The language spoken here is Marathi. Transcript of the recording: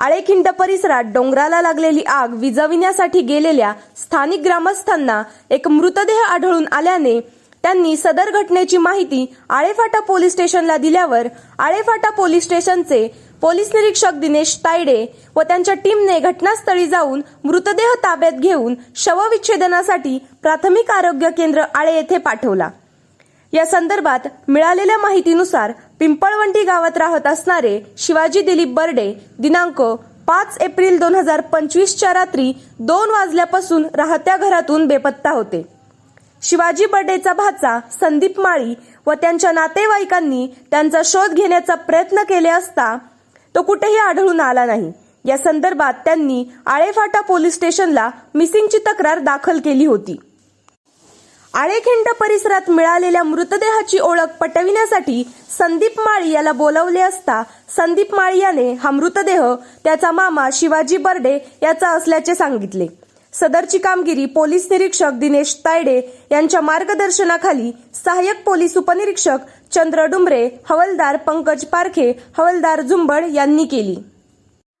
आळेखिंड परिसरात डोंगराला लागलेली आग विझविण्यासाठी गेलेल्या स्थानिक ग्रामस्थांना एक मृतदेह आढळून आल्याने त्यांनी सदर घटनेची माहिती आळेफाटा पोलीस स्टेशनला दिल्यावर आळेफाटा पोलीस स्टेशनचे पोलीस निरीक्षक दिनेश तायडे व त्यांच्या टीमने घटनास्थळी जाऊन मृतदेह ताब्यात घेऊन शवविच्छेदनासाठी प्राथमिक आरोग्य केंद्र आळे येथे पाठवला. या संदर्भात मिळालेल्या माहितीनुसार पिंपळवंटी गावात राहत असणारे शिवाजी दिलीप बर्डे दिनांक पाच एप्रिल दोन हजार पंचवीसच्या रात्री दोन वाजल्यापासून राहत्या घरातून बेपत्ता होते. शिवाजी बर्डेचा भाचा संदीप माळी व त्यांच्या नातेवाईकांनी त्यांचा शोध घेण्याचा प्रयत्न केले असता तो कुठेही आढळून आला नाही. या संदर्भात त्यांनी आळेफाटा पोलीस स्टेशनला मिसिंगची तक्रार दाखल केली होती. आळेखिंड परिसरात मिळालेल्या मृतदेहाची ओळख पटविण्यासाठी संदीप माळी याला बोलवले असता संदीप माळी याने हा मृतदेह त्याचा मामा शिवाजी बर्डे याचा असल्याचे सांगितले. सदरची कामगिरी पोलीस निरीक्षक दिनेश तायडे यांच्या मार्गदर्शनाखाली सहाय्यक पोलीस उपनिरीक्षक चंद्र डुमरे हवलदार पंकज पारखे हवलदार झुंबड यांनी केली.